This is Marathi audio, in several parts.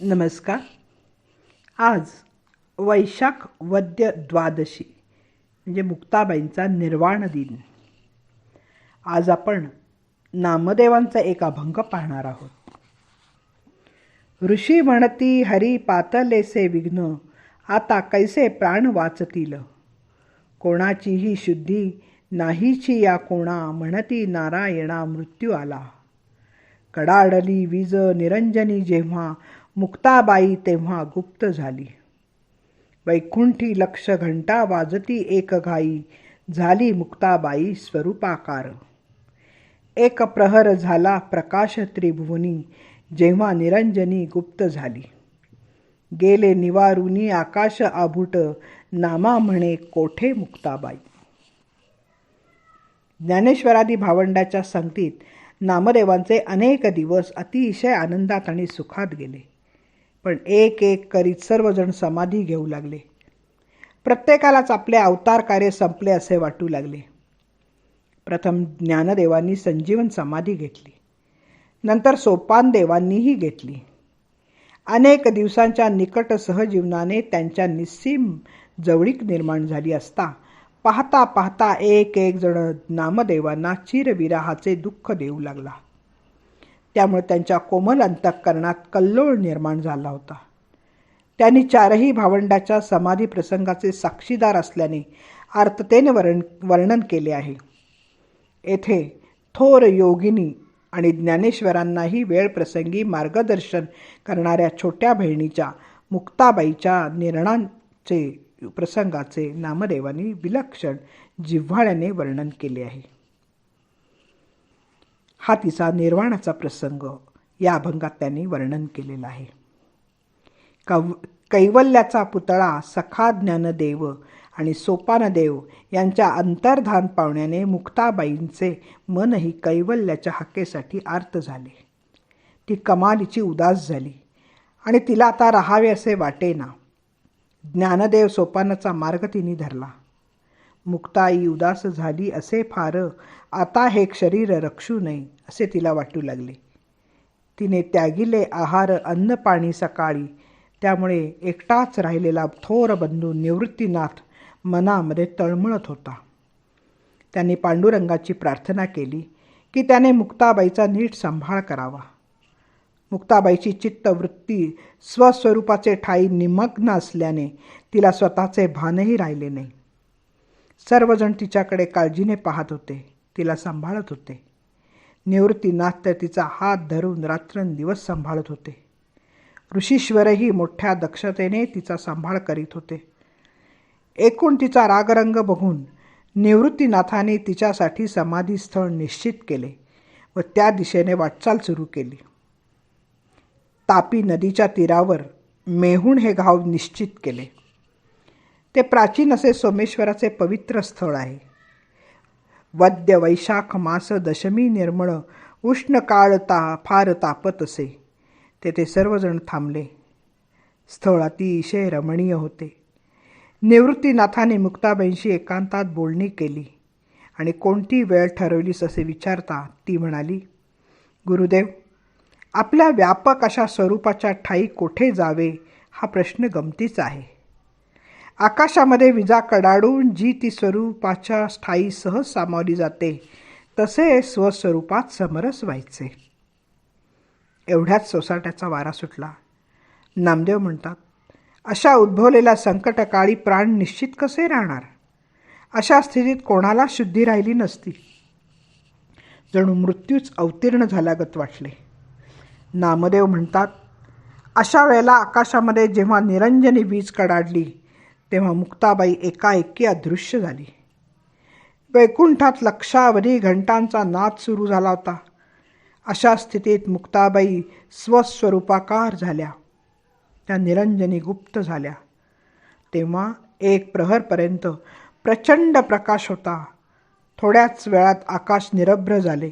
नमस्कार. आज वैशाख वद्य द्वादशी म्हणजे मुक्ताबाईंचा निर्वाण दिन. आज आपण नामदेवांचा एक अभंग पाहणार आहोत. ऋषी म्हणती हरी पातलेसे विघ्न आता कैसे प्राण वाचतील? कोणाचीही शुद्धी नाहीची या कोणा म्हणती नारायणा मृत्यू आला. कडाडली वीज निरंजनी जेव्हा मुक्ताबाई तेव्हा गुप्त झाली. वैकुंठी लक्ष घंटा वाजती एक घाई झाली मुक्ताबाई स्वरूपाकार. एक प्रहर झाला प्रकाश त्रिभुवनी जेव्हा निरंजनी गुप्त झाली. गेले निवारुनी आकाश आभूट नामा म्हणे कोठे मुक्ताबाई? ज्ञानेश्वरादी भावंडाच्या संगतीत नामदेवांचे अनेक दिवस अतिशय आनंदात आणि सुखात गेले. पण एक एक करीत सर्वजण समाधी घेऊ लागले. प्रत्येकालाच आपले अवतार कार्य संपले असे वाटू लागले. प्रथम ज्ञानदेवांनी संजीवन समाधी घेतली. नंतर सोपान देवांनीही घेतली. अनेक दिवसांच्या निकट सहजीवनाने त्यांच्या निस्सीम जवळीक निर्माण झाली असता पाहता पाहता एक एक जण नामदेवांना चिरविराहाचे दुःख देऊ लागला. त्यामुळे त्यांच्या कोमल अंतःकरणात कल्लोळ निर्माण झाला होता. त्यांनी चारही भावंडाच्या समाधी प्रसंगाचे साक्षीदार असल्याने आर्ततेने वर्ण वर्णन केले आहे. येथे थोर योगिनी आणि ज्ञानेश्वरांनाही वेळ प्रसंगी मार्गदर्शन करणाऱ्या छोट्या बहिणीच्या मुक्ताबाईच्या निर्णांचे प्रसंगाचे नामदेवांनी विलक्षण जिव्हाळ्याने वर्णन केले आहे. हा तिचा निर्वाणाचा प्रसंग या अभंगात त्यांनी वर्णन केलेला आहे. कव कैवल्याचा पुतळा सखा ज्ञानदेव आणि सोपानदेव यांच्या अंतर्धान पावण्याने मुक्ताबाईंचे मनही कैवल्याच्या हक्केसाठी आर्त झाले. ती कमालीची उदास झाली आणि तिला आता राहावे असे वाटेना. ज्ञानदेव सोपानाचा मार्ग तिने धरला. मुक्ताई उदास झाली असे फार आता हे शरीर रक्षू नये असे तिला वाटू लागले. तिने त्यागिले आहार अन्न पाणी सकाळी. त्यामुळे एकटाच राहिलेला थोर बंधू निवृत्तीनाथ मनामध्ये तळमळत होता. त्यांनी पांडुरंगाची प्रार्थना केली की त्याने मुक्ताबाईचा नीट सांभाळ करावा. मुक्ताबाईची चित्तवृत्ती स्वस्वरूपाचे ठाई निमग्न असल्याने तिला स्वतःचे भानही राहिले नाही. सर्वजण तिच्याकडे काळजीने पाहत होते. तिला सांभाळत होते. निवृत्तीनाथ तर तिचा हात धरून रात्रंदिवस सांभाळत होते. ऋषीश्वरही मोठ्या दक्षतेने तिचा सांभाळ करीत होते. एकूण तिचा रागरंग बघून निवृत्तीनाथाने तिच्यासाठी समाधीस्थळ निश्चित केले व त्या दिशेने वाटचाल सुरू केली. तापी नदीच्या तीरावर मेहूण हे गाव निश्चित केले. ते प्राचीन असे सोमेश्वराचे पवित्र स्थळ आहे. वद्य वैशाख मास दशमी निर्मळ उष्ण काळ ता फार तापत असे. तेथे सर्वजण थांबले. स्थळ अतिशय रमणीय होते. निवृत्तीनाथाने मुक्ताबाईंशी एकांतात बोलणी केली आणि कोणती वेळ ठरवलीस असे विचारता ती म्हणाली गुरुदेव आपल्या व्यापक अशा स्वरूपाच्या ठाई कोठे जावे हा प्रश्न गमतीच आहे. आकाशामध्ये विजा कडाडून जी ती स्वरूपाच्या स्थायी सहज सामावली जाते तसे स्वस्वरूपात समरस व्हायचे. एवढ्याच सोसाट्याचा वारा सुटला. नामदेव म्हणतात अशा उद्भवलेल्या संकटकाळी प्राण निश्चित कसे राहणार? अशा स्थितीत कोणाला शुद्धी राहिली नसती. जणू मृत्यूच अवतीर्ण झाल्यागत वाटले. नामदेव म्हणतात अशा वेळेला आकाशामध्ये जेव्हा निरंजनी वीज कडाडली तेव्हा मुक्ताबाई एकाएकी अदृश्य झाली. वैकुंठात लक्षावधी घंटांचा नाद सुरू झाला होता. अशा स्थितीत मुक्ताबाई स्वस्वरूपाकार झाल्या. त्या निरंजनी गुप्त झाल्या. तेव्हा एक प्रहरपर्यंत प्रचंड प्रकाश होता. थोड्याच वेळात आकाश निरभ्र झाले.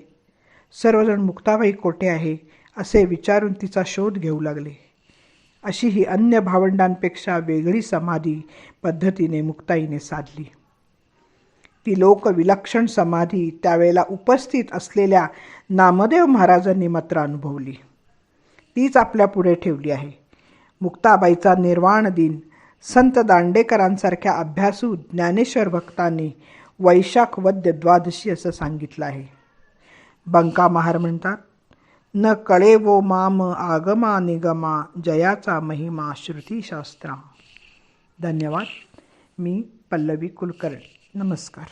सर्वजण मुक्ताबाई कोठे आहे? असे विचारून तिचा शोध घेऊ लागले. अशी ही अन्य भावंडांपेक्षा वेगळी समाधी पद्धतीने मुक्ताईने साधली. ती लोकविलक्षण समाधी त्यावेळेला उपस्थित असलेल्या नामदेव महाराजांनी मात्र अनुभवली. तीच आपल्या पुढे ठेवली आहे. मुक्ताबाईचा निर्वाण दिन संत दांडेकरांसारख्या अभ्यासू ज्ञानेश्वर भक्तांनी वैशाख वद्य द्वादशी असं सांगितलं आहे. बंका महार म्हणतात न कळे वो माम आगमा निगमा जयाचा महिमा श्रुतीशास्त्रा. धन्यवाद. मी पल्लवी कुलकर्णी. नमस्कार.